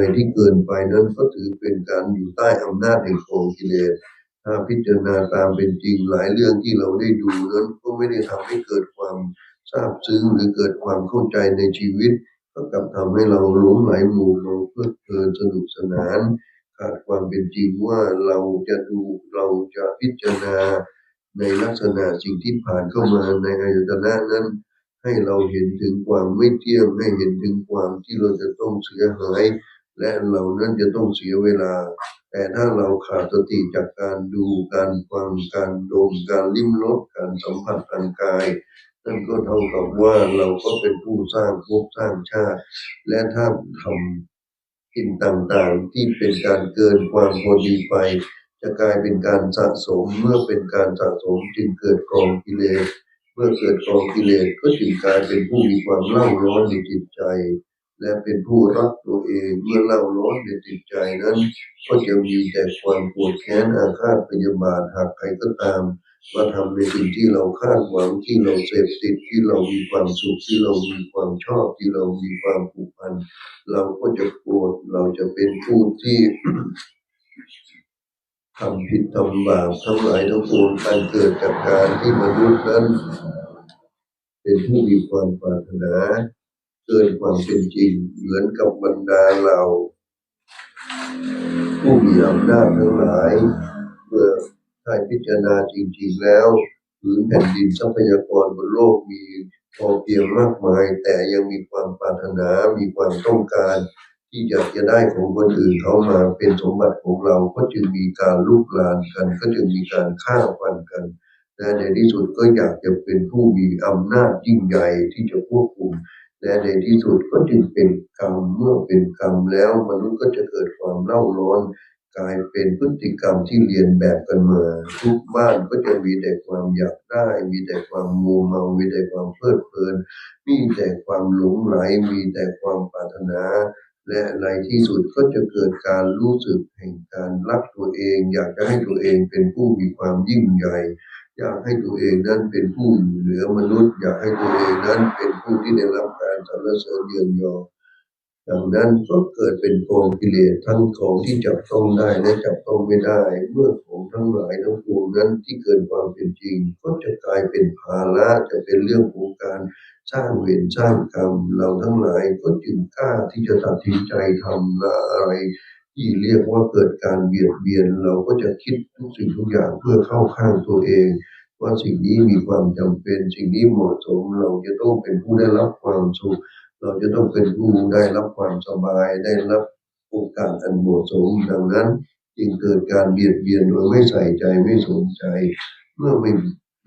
อะไรที่เกินไปนั้นก็ถือเป็นการอยู่ใต้อำนาจแห่งกองกิเลสถ้าพิจารณาตามเป็นจริงหลายเรื่องที่เราได้ดูนั้นก็ไม่ได้ทำให้เกิดความทราบซึ้งหรือเกิดความเข้าใจในชีวิต ก็กลับทำให้เราหลงไหลหมู่เราเพลิดเพลินสนุกสนานขาดความเป็นจริงว่าเราจะดูเราจะพิจารณาในลักษณะสิ่งที่ผ่านเข้ามาในอายตนะนั้น ให้เราเห็นถึงความไม่เที่ยงให้เห็นถึงความที่เราจะต้องเสียหาย และเรานั้นจะต้องเสียเวลา แต่ถ้าเราขาดสติจากการดูการฟังการดมการลิ้มรสการสัมผัสทางกายนั่นก็เท่ากับว่าเราก็เป็นผู้สร้างภพสร้างชาติ และถ้าทำกินต่างๆ ที่เป็นการเกินความพอดีไป จะกลายเป็นการสะสมเมื่อเป็นการสะสมจึงเกิดกองกิเลสเมื่อเกิดกองกิเลสก็จึงกลายเป็นผู้มีความเล่าร้อนในจิตใจ และเป็นผู้รักตัวเองเมื่อเล่าร้อนในจิตใจนั้น ก็จะมีแต่ความปวดแค้นอาฆาตพยาบาทหากใครก็ตามมาทำในสิ่งที่เราคาดหวังที่เราเสพติดที่เรามีความสุขที่เรามีความชอบที่เรามีความผูกพันเราก็จะโกรธเราจะเป็นผู้ที่ทำผิดทำบาปทั้งหลายทั้งปวงการเกิดจากการที่มนุษย์นั้น เป็นผู้มีความปรารถนา เกินความเป็นจริงเหมือนกับบรรดาเรา ผู้มีอำนาจทั้งหลาย เมื่อได้พิจารณาจริง ๆ แล้วผืนแผ่นดินทรัพยากรบนโลกมีพอเพียงมากมาย แต่ยังมีความปรารถนา มีความต้องการ ที่อยากจะได้ของคนอื่นเขามาเป็นสมบัติของเราก็จึงมีการลุกลานกัน ก็จึงมีการฆ่าฟันกันและในที่สุดก็อยากจะเป็นผู้มีอำนาจยิ่งใหญ่ที่จะควบคุม และในที่สุดก็จึงเป็นกรรมเมื่อเป็นกรรมแล้วมนุษย์ก็จะเกิดความเล่าร้อนกลายเป็นพฤติกรรมที่เรียนแบบกันมา ทุกบ้านก็จะมีแต่ความอยากได้ มีแต่ความมัวเมามีแต่ความเพลิดเพลิน มีแต่ความหลงไหลมีแต่ความปรารถนา และในที่สุดก็จะเกิดการรู้สึกแห่งการรักตัวเอง อยากจะให้ตัวเองเป็นผู้มีความยิ่งใหญ่ อยากให้ตัวเองนั้นเป็นผู้อยู่เหนือมนุษย์ อยากให้ตัวเองนั้นเป็น ผู้ที่ได้รับการสรรเสริญเยือนยอดังนั้นก็เกิดเป็นกองกิเลสทั้งของที่จับต้องได้และจับต้องไม่ได้ เมื่อของทั้งหลายทั้งปวงนั้นที่เกินความเป็นจริง ก็จะกลายเป็นภาระจะเป็นเรื่องของการสร้างเวรสร้างกรรมเราทั้งหลายก็จึงกล้าที่จะตัดสินใจทำอะไรที่เรียกว่าเกิดการเบียดเบียน เราก็จะคิดทุกสิ่งทุกอย่างเพื่อเข้าข้างตัวเอง ว่าสิ่งนี้มีความจำเป็น สิ่งนี้เหมาะสม เราจะต้องเป็นผู้ได้รับความสุข เราจะต้องเป็นผู้ได้รับความสบาย ได้รับโอกาสอันเหมาะสม ดังนั้นจึงเกิดการเบียดเบียนโดยไม่ใส่ใจไม่สนใจ เมื่อไม่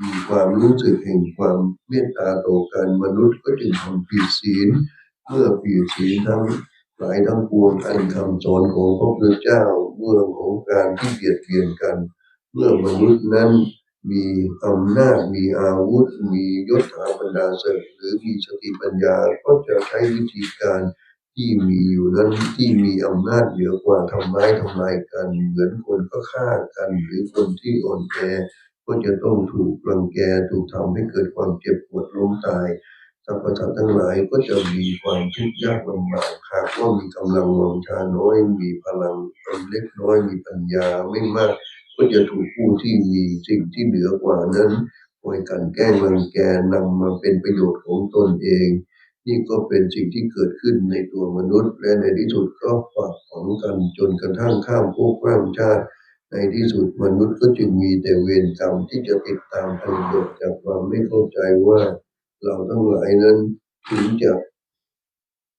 มีความรู้สึกแห่งความเมตตาต่อกันมนุษย์ก็จึงทำผิดศีล เมื่อผิดศีลทั้งหลายทั้งปวงอันคำสอนของพระพุทธเจ้าเมื่องของการที่เบียดเบียนกัน เมื่อมนุษย์นั้น มีอำนาจมีอาวุธ มียศถาบรรดาศักดิ์หรือมีสติปัญญาก็จะใช้วิธีการที่มีอยู่นั้นที่มีอำนาจเหนือกว่าทำร้ายทำลายกัน เหมือนคนก็ฆ่ากัน หรือคนที่อ่อนแอก็จะต้องถูกรังแกถูกทำให้เกิดความเจ็บปวดล้มตายสรรพสัตว์ทั้งหลายก็จะมีความทุกข์ยากลำบากหากว่ามีกำลังวังชาน้อย มีพลังเล็กน้อยมีปัญญาไม่มาก ก็จะถูกผู้ที่มีสิ่งที่เหนือกว่านั้นคอยกันแกล้งรังแกนำมาเป็นประโยชน์ของตนเอง นี่ก็เป็นสิ่งที่เกิดขึ้นในตัวมนุษย์ และในที่สุดก็ฝากฝังกันจนกระทั่งข้ามภพข้ามชาติ ในที่สุดมนุษย์ก็จึงมีแต่เวรกรรมที่จะติดตามผลประโยชน์จากความไม่เข้าใจว่า เราทั้งหลายนั้นถึงจะ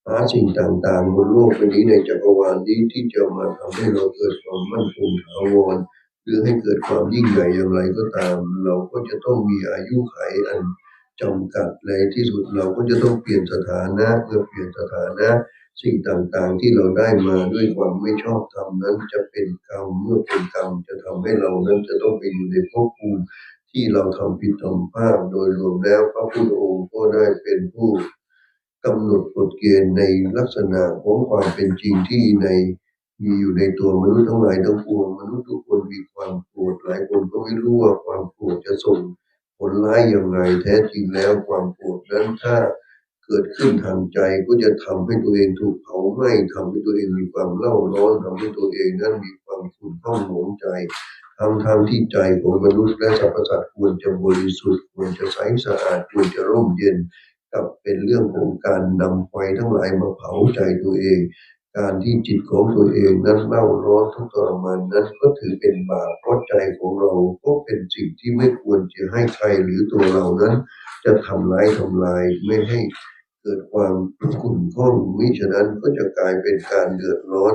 หาสิ่งต่างๆบนโลกใบนี้ในจักรวาลนี้ที่จะมาทำให้เราเกิดความมั่นคงถาวร หรือให้เกิดความยิ่งใหญ่อย่างไรก็ตาม เราก็จะต้องมีอายุไขอันจำกัดในที่สุดเราก็จะต้องเปลี่ยนสถานะเมื่อเปลี่ยนสถานะ สิ่งต่างๆที่เราได้มาด้วยความไม่ชอบธรรมนั้นจะเป็นกรรมเมื่อเป็นกรรมจะทำให้เรานั้นจะต้องไปอยู่ในภพภูมิที่เราทำผิดทำพลาดโดยรวมแล้วพระพุทธองค์ก็ได้เป็นผู้กำหนดกฎเกณฑ์ในลักษณะของความเป็นจริงที่ใน มีอยู่ในตัวมนุษย์ทั้งหลายทั้งปวงมนุษย์ทุกคนมีความโกรธหลายคนก็ไม่รู้ว่าความโกรธจะส่งผลร้ายอย่างไรแท้จริงแล้วความโกรธนั้นถ้าเกิดขึ้นทางใจก็จะทำให้ตัวเองถูกเผาไหม้ทำให้ตัวเองมีความเล่าร้อนทำให้ตัวเองนั้นมีความขุ่นข้องหมองใจทั้งทางที่ใจของมนุษย์และสรรพสัตว์ควรจะบริสุทธิ์ควรจะใสสะอาดควรจะร่มเย็นกับเป็นเรื่องของการนำไฟทั้งหลายมาเผาใจตัวเอง การที่จิตของตัวเองนั้นเล่าร้อนทุกทรมานนั้นก็ถือเป็นบาปเพราะใจของเราก็เป็นสิ่งที่ไม่ควรจะให้ใครหรือตัวเรานั้น จะทำร้ายทำลายไม่ให้เกิดความขุ่นข้องมิฉะนั้นก็จะกลายเป็นการเดือดร้อน